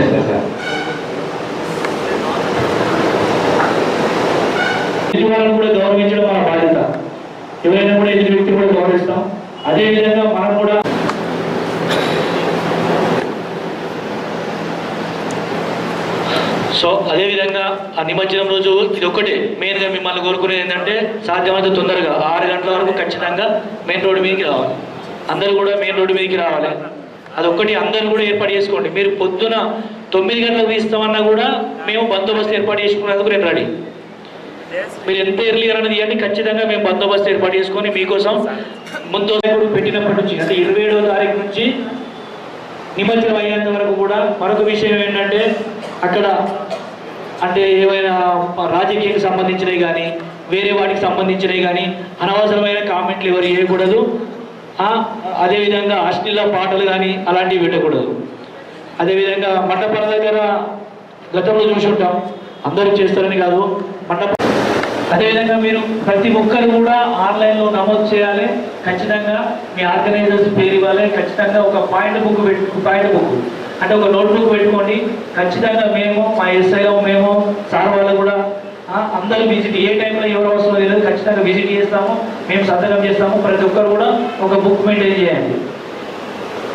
Sir వాళ్ళని కూడా గౌరవించడం మన బాధ్యత. ఎవరైనా కూడా ఎదుటి వ్యక్తి కూడా గౌరవిస్తాం. అదేవిధంగా మనం కూడా సో అదేవిధంగా ఆ నిమజ్జనం రోజు ఇది ఒకటే మెయిన్గా మిమ్మల్ని కోరుకునేది ఏంటంటే సాధ్యమైనంత తొందరగా ఆరు గంటల వరకు ఖచ్చితంగా మెయిన్ రోడ్డు మీదకి రావాలి. అందరూ కూడా మెయిన్ రోడ్డు మీదకి రావాలి. అదొక్కటి అందరు కూడా ఏర్పాటు చేసుకోండి. మీరు పొద్దున తొమ్మిది గంటలకు తీస్తామన్నా కూడా మేము బందోబస్తు ఏర్పాటు చేసుకున్నందుకు నేను రెడీ. మీరు ఎంత ఎర్లీ అనేది ఇవ్వండి. ఖచ్చితంగా మేము బందోబస్తు ఏర్పాటు చేసుకొని మీకోసం ముందు ఇప్పుడు పెట్టినప్పటి నుంచి అంటే ఇరవై ఏడవ తారీఖు నుంచి నిమజ్జనం అయ్యేంత వరకు కూడా మరొక విషయం ఏంటంటే అక్కడ అంటే ఏమైనా రాజకీయానికి సంబంధించినవి కానీ వేరే వాటికి సంబంధించినవి కానీ అనవసరమైన కామెంట్లు ఎవరు చేయకూడదు. అదేవిధంగా అశ్లీల పాటలు కానీ అలాంటివి పెట్టకూడదు అదేవిధంగా మండపాల దగ్గర గతంలో చూసి ఉంటాం అందరూ చేస్తారని కాదు మండప అదేవిధంగా మీరు ప్రతి ఒక్కరు కూడా ఆన్లైన్లో నమోదు చేయాలి. ఖచ్చితంగా మీ ఆర్గనైజర్స్ పేరు ఇవ్వాలి. ఖచ్చితంగా ఒక పాయింట్ బుక్ పెట్టు పాయింట్ బుక్ అంటే ఒక నోట్బుక్ పెట్టుకోండి. ఖచ్చితంగా మేము మా ఎస్ఐలో మేము సార్ వాళ్ళు కూడా అందరూ విజిట్ ఏ టైంలో ఎవరు ఖచ్చితంగా విజిట్ చేస్తాము మేము సంతకం చేస్తాము. ప్రతి ఒక్కరు కూడా ఒక బుక్ మెయింటైన్ చేయండి.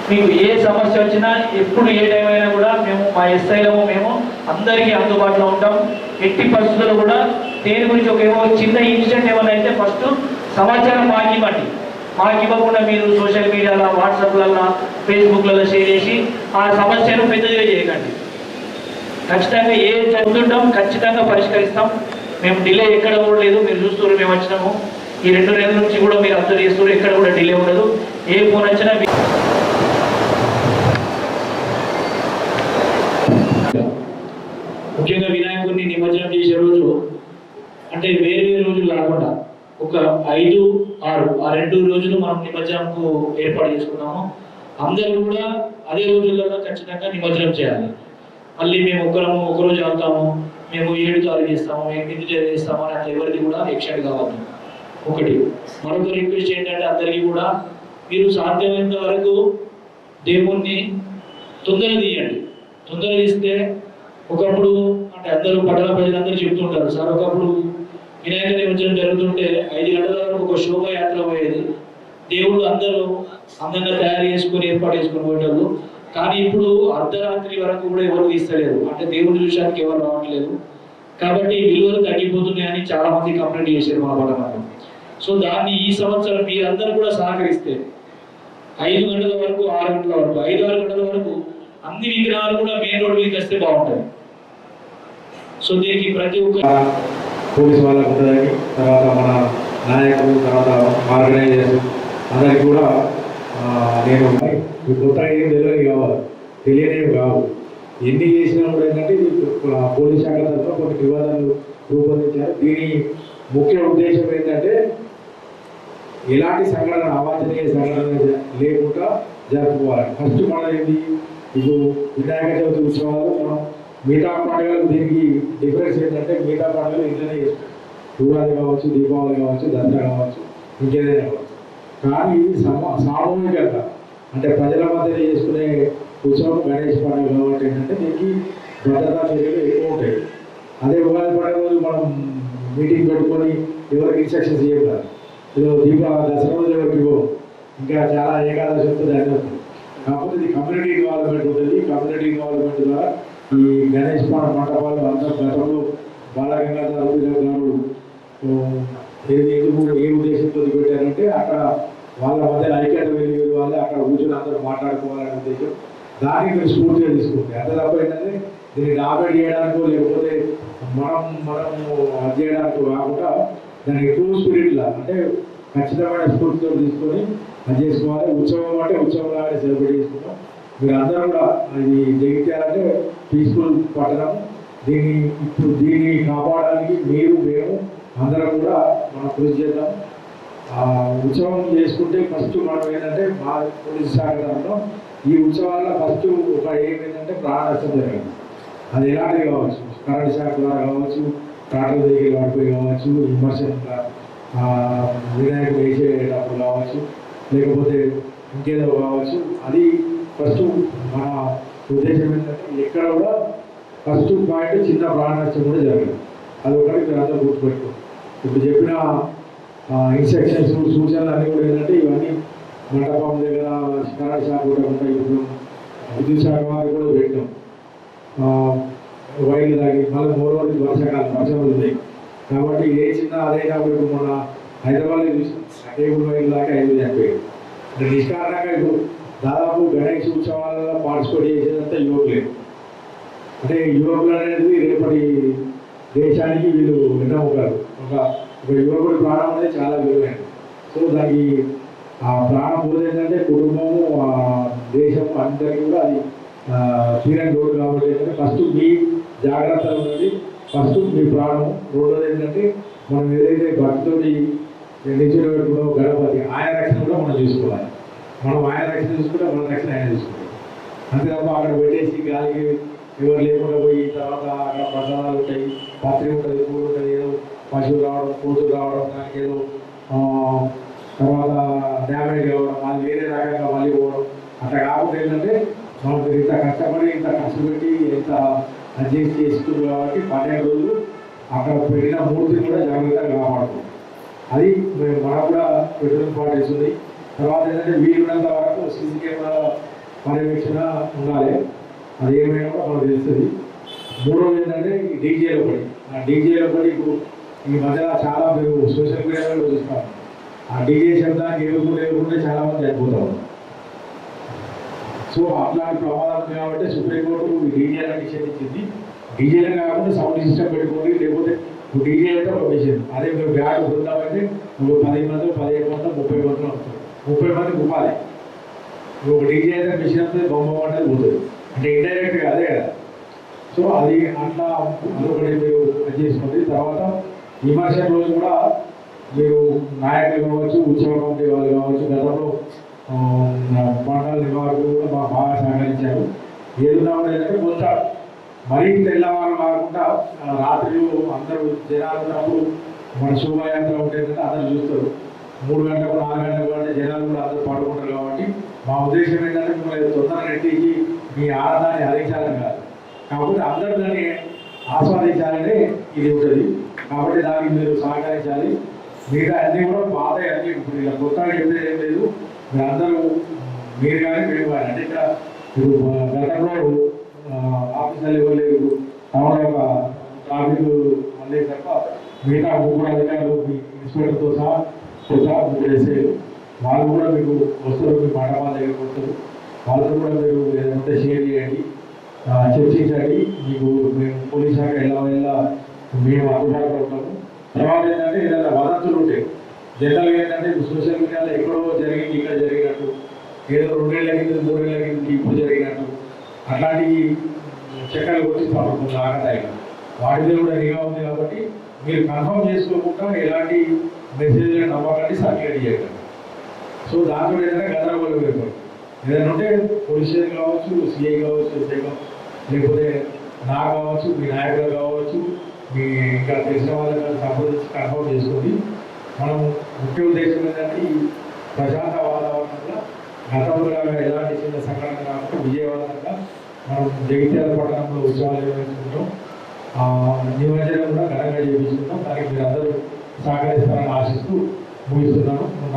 మీకు ఏ సమస్య వచ్చినా ఎప్పుడు ఏ టైం అయినా కూడా మేము మా ఎస్ఐలో మేము అందరికీ అందుబాటులో ఉంటాం. ఎట్టి పరిస్థితుల్లో కూడా దేని గురించి ఒక ఏమో చిన్న ఇన్సిడెంట్ ఏమైనా అయితే ఫస్ట్ సమాచారం మాకు ఇవ్వండి. మాకు ఇవ్వకుండా మీరు సోషల్ మీడియాలో వాట్సాప్లలో ఫేస్బుక్లలో షేర్ చేసి ఆ సమస్యను పెద్దదిగా చేయకండి. ఖచ్చితంగా ఏ చదువుతుంటాం ఖచ్చితంగా పరిష్కరిస్తాం. మేము డిలే ఎక్కడ కూడా లేదు మీరు చూస్తున్నారు మేము వచ్చినాము. ఈ రెండు నెలల నుంచి కూడా మీరు అబ్జర్వ్ చేస్తున్నారు ఎక్కడ కూడా డిలే ఉండదు. ఏ ఫోన్ వచ్చినా ముఖ్యంగా వినాయకుడిని నిమజ్జనం చేసే రోజు అంటే వేరే వేరే రోజులు కాకుండా ఒక ఐదు ఆరు ఆ రెండు రోజులు మనం నిమజ్జనంకు ఏర్పాటు చేసుకున్నాము. అందరూ కూడా అదే రోజుల్లో ఖచ్చితంగా నిమజ్జనం చేయాలి. మళ్ళీ మేము ఒకరము ఒక రోజు ఆగుతాము. మేము ఏడు తారీఖు చేస్తాము మేము ఎనిమిది తారీఖు చేస్తాము అని ఎవరిది కూడా ఎక్సైడ్ కావద్దు. ఒకటి. మరొక రిక్వెస్ట్ ఏంటంటే అందరికీ కూడా మీరు సాధ్యమైనంత వరకు దేవుణ్ణి తొందరగా తీయండి. తొందరగా తీస్తే ఒకప్పుడు అంటే అందరూ పట్టణ ప్రజలందరూ చెప్తుంటారు సార్ ఒకప్పుడు వినాయక నిమజ్జనం జరుగుతుంటే ఐదు గంటల వరకు ఒక శోభయాత్ర పోయేది. దేవుడు అందరూ అందంగా తయారు చేసుకొని ఏర్పాటు చేసుకొని పోయేటప్పుడు కానీ ఇప్పుడు అర్ధరాత్రి వరకు కూడా ఎవరు తీస్తలేరు. అంటే దేవుని విషయానికి ఎవరు రావట్లేదు. కాబట్టి విలువలు తగ్గిపోతున్నాయని చాలా మంది కంప్లైంట్ చేశారు మా పట్టణంలో. సో దాన్ని ఈ సంవత్సరం మీరందరూ కూడా సహకరిస్తే ఐదు గంటల వరకు ఆరు గంటల వరకు ఐదు ఆరు గంటల వరకు అన్ని విగ్రహాలు కూడా మెయిన్ రోడ్ మీదకి వస్తే బాగుంటుంది సో దీనికి ప్రతి ఒక్క పోలీస్ వాళ్ళకు తర్వాత మన నాయకులు తర్వాత ఆర్గనైజర్స్ అందరికి కూడా నేను ఈ కొత్త ఏం తెలియదు కావాలి తెలియనివి కావు. ఎన్ని చేసినా కూడా ఏంటంటే పోలీస్ శాఖ తరఫున కొన్ని వివాదాలు రూపొందించారు. దీని ముఖ్య ఉద్దేశం ఏంటంటే ఎలాంటి సంఘటన అవాంఛనీయ సంఘటన లేకుండా జరుపుకోవాలి. ఫస్ట్ మనం ఏంటి? ఇప్పుడు వినాయక చవితి ఉత్సవాలు మనం మిగతా పండుగలకు దీనికి డిఫరెన్స్ ఏంటంటే మిగతా పండుగలు ఇంట్లోనే చేస్తాం ఉగాది కావచ్చు దీపావళి కావచ్చు దసరా కావచ్చు ఇంకేదైనా కావచ్చు. కానీ ఇది సమా సామూహికంగా అంటే ప్రజల మధ్య చేసుకునే ఉత్సవం గణేష్ పండుగ కాబట్టి ఏంటంటే దీనికి భద్రతా చర్యలు ఎక్కువ ఉంటాయి. అదే ఉగాది పండుగ రోజు మనం మీటింగ్ పెట్టుకొని ఎవరికి ఇన్స్ట్రక్షన్స్ ఇవ్వాలి ఏదో దీపా దసరా రోజు ఎవరికి ఇవ్వము ఇంకా చాలా ఏకాదశి వస్తుంది కాకపోతే ఇది కమ్యూనిటీ ఇన్వాల్వ్మెంట్ ఉంటుంది. కమ్యూనిటీ ఇన్వాల్వ్మెంట్ ద్వారా ఈ గణేష్ మండపాలు అందరూ గతంలో బాలగంగాధర గారు దీన్ని ఎందుకు ఏ ఉద్దేశంతో పెట్టారంటే అక్కడ వాళ్ళ మధ్య ఐక్యత వెళ్ళి వాళ్ళు అక్కడ కూర్చొని అందరూ మాట్లాడుకోవాలనే ఉద్దేశం. దాన్ని మీరు స్ఫూర్తిగా తీసుకుంటే అంతే తప్ప ఏంటంటే దీన్ని డాబేట్ చేయడానికో లేకపోతే మనం మనం అది చేయడానికి కాకుండా దానికి ఎక్కువ స్పిరిట్లా అంటే ఖచ్చితమైన స్ఫూర్తితో తీసుకొని అది చేసుకోవాలి. ఉత్సవం అంటే ఉత్సవం లాగానే సెలబ్రేట్ చేసుకుంటాం. మీరు అందరూ కూడా ఇది జగిత్యాలంటే పీస్ఫుల్ పట్టణం. దీన్ని ఇప్పుడు దీన్ని కాపాడడానికి మీరు మేము అందరం కూడా మనం కృషి చేద్దాం. ఉత్సవం చేసుకుంటే ఫస్ట్ మనం ఏంటంటే మా పోలీస్ సాగరంలో ఈ ఉత్సవాల్లో ఫస్ట్ ఒక ఏమైందంటే ప్రాణనష్టం జరగదు అది ఎలాంటి కావచ్చు? కరెంట్ షాక్ ద్వారా కావచ్చు ట్రాక్టర్ దగ్గర పడిపోయి కావచ్చు ఇమర్షన్ వినాయకుడు వేసేటప్పుడు కావచ్చు లేకపోతే ఇంకేదో కావచ్చు. అది ఫస్ట్ మన ఉద్దేశం ఏంటంటే ఎక్కడ కూడా ఫస్ట్ పాయింట్ చిన్న ప్రాణ నష్టం కూడా జరగదు. అది ఒకటి మీరు అందరూ గుర్తుపెట్టుకోండి. ఇప్పుడు చెప్పిన ఇన్స్ట్రక్షన్స్ సూచనలు అన్నీ కూడా ఏంటంటే ఇవన్నీ మండపం దగ్గర శిఖరా శాఖ కూడా ఉంటాయి. ఇప్పుడు విద్యుత్ శాఖ వారికి కూడా పెట్టాం ఆ, వైర్లు దాగి మళ్ళీ మూడో రోజు వర్షాకాలం వర్షం ఉంది కాబట్టి ఏ చిన్న అదే కాబట్టి మన హైదరాబాద్ టేబుల్ వైర్లు దాకా ఐదు చనిపోయాయి నిష్కారణంగా ఇప్పుడు దాదాపు గణేష్ ఉత్సవాలలో పార్టిసిపేట్ చేసేదంతా యువకులే అంటే యువకులు అనేది రేపటి దేశానికి వీళ్ళు వెన్నముకారు ఒక ఒక యువకుడి ప్రాణం అనేది చాలా విలువైనది. సో దానికి ఆ ప్రాణం పోతే ఏంటంటే కుటుంబము దేశం అందరికీ కూడా అది తీరని రోడ్డు కాబట్టి ఏంటంటే ఫస్ట్ మీ జాగ్రత్తలు ఉన్నది ఫస్ట్ మీ ప్రాణం రెండోది ఏంటంటే మనం ఏదైతే భక్తుడి నిల్చుని పెట్టుకున్నామో గణపతి ఆయన రక్షణ కూడా మనం చూసుకోవాలి. మనం ఆయన రక్షణ చూసుకుంటే మన రక్షణ ఆయన చూసుకోవాలి అంతే తప్ప అక్కడ పెట్టేసి గాలికి ఎవరు లేకుండా పోయి తర్వాత అక్కడ ప్రసాదాలు ఉంటాయి పత్రి ఉంటుంది పూలు ఉంటుంది పశువు పశువులు రావడం కూతురు రావడం దానికి ఏదో తర్వాత డ్యామేజ్ కావడం మళ్ళీ వేరే రకంగా మళ్ళీ పోవడం. అట్లా కాకుండా ఏంటంటే మనకు ఇంత కష్టపడి ఇంత కష్టపెట్టి ఇంత అడ్జస్ట్ చేస్తుంది కాబట్టి పన్నెండు రోజులు అక్కడ పెట్టిన మూర్తిని కూడా జాగ్రత్తగా కాపాడుతుంది అది మేము మనకు కూడా పెట్టడం పాటిస్తుంది తర్వాత ఏంటంటే వీలున్నంత వరకు సీసీ కెమెరా పర్యవేక్షణ ఉండాలి. అది ఏమైనా కూడా మనకు తెలుస్తుంది. మూడోది ఏంటంటే ఈ డీజేలో పడి. ఆ డీజేలో పడి ఇప్పుడు ఈ మధ్య చాలా మీరు సోషల్ మీడియాలో చూస్తాం ఆ డీజే శబ్దానికి ఎదుర్కొంటే ఎదుర్కొంటే చాలా మంది చనిపోతారు. సో అట్లాంటి ప్రమాదాలు కాబట్టి సుప్రీంకోర్టు ఈ డీజేలను నిషేధించింది. డీజేలు కాకుండా సౌండ్ సిస్టమ్ పెట్టుకోండి లేకపోతే ఇప్పుడు డీజే అయితే ఒక విషయం అదే మీరు బ్యాడ్ బృందం నువ్వు ఒక పది మంది పదిహేను మంది ముప్పై మంది వస్తారు. ముప్పై మందికి ఉపాలి ఒక డీజే అయితే మిషన్ అంతా బొమ్మ అనేది పోతుంది. అంటే ఇండైరెక్ట్గా అదే కదా. సో అది అట్లా అదొకటి మీరు అది తర్వాత విమర్శల రోజు కూడా మీరు నాయకులు కావచ్చు ఉత్సవ కమిటీ వాళ్ళు కావచ్చు గతంలో మండల నిర్వాహకులు కూడా మాకు బాగా సహకరించారు. ఏదున్నా కూడా ఏంటంటే కొంత మరీ తెల్లవారు కాకుండా రాత్రి అందరూ జనాలు ఉన్నప్పుడు మన శోభాయాత్ర కదా అందరూ చూస్తారు. మూడు గంటలకు నాలుగు గంటలకు అంటే జనాలు కూడా అందరూ పడుకుంటారు కాబట్టి మా ఉద్దేశం ఏంటంటే మిమ్మల్ని తొందరగా నెట్టించి మీ ఆనందాన్ని హరించాలని కాదు. కాకపోతే అందరూ దాన్ని ఆస్వాదించాలని ఇది ఉంటుంది. కాబట్టి దానికి మీరు సహకరించాలి. మిగతా అన్నీ కూడా పాత అన్ని ఇప్పుడు ఇలా కొత్తగా చెప్పేది ఏం లేదు. మీరు మీరు కానీ మేము కానీ అంటే ఇక్కడ ఇప్పుడు గతంలో ఆఫీసర్లు ఇవ్వలేదు లేరు. టౌన్ ఒక ట్రాఫిక్ అన్నీ తప్ప మిగతా ముగ్గురు అధికారులు మీ ఇన్స్పెక్టర్తో సహా తో సహా ముగ్గురు వేసేది వాళ్ళు కూడా మీకు వస్తారు మీ మండపాల దగ్గరికి వస్తారు. వాళ్ళతో కూడా మీరు ఏదంటే షేర్ చేయండి. చర్చించండి మీకు మేము పోలీస్ శాఖ ఎలా ఎలా మేము అందుబాటులో ఉంటాము తర్వాత ఏంటంటే ఏదైనా వదంతులు ఉంటాయి జనరల్గా ఏంటంటే సోషల్ మీడియాలో ఎక్కడో జరిగింది ఇక్కడ జరిగినట్టు ఏదో రెండేళ్ళ కింద మూడేళ్ళ కింద ఇప్పుడు జరిగినట్టు అట్లాంటి చక్కలు కొట్టి పడుతుంది ఆగతాయిగా వాటి మీద కూడా నిఘా ఉంది కాబట్టి మీరు కన్ఫర్మ్ చేసుకోకుండా ఎలాంటి మెసేజ్ నమ్మకాన్ని సర్క్యులేట్ చేయకండి సో దాంట్లో ఏదైనా గందరగోళం ఏర్పడుతుంది. ఏదైనా ఉంటే పోలీస్ స్టేషన్ కావచ్చు సిఐ కావచ్చు ఎస్ఐ కావచ్చు లేకపోతే నా కావచ్చు మీ నాయకులు కావచ్చు మీ ఇంకా తెలిసిన వాళ్ళని సంప్రదించి కన్ఫర్మ్ చేసుకొని మనం ముఖ్య ఉద్దేశం ఏంటంటే ఈ ప్రశాంత వాతావరణంలో గతంలో ఎలాంటి చిన్న సంఘటన కాకుండా విజయవంతంగా మనం జగిత్యాల పట్టణంలో ఉత్సవాలు నిర్వహించుకుంటాం. నిమజ్జనం కూడా ఘనంగా చేయించుకుంటాం దానికి మీరు అందరూ సహకరిస్తారని ఆశిస్తూ ముగిస్తున్నాను.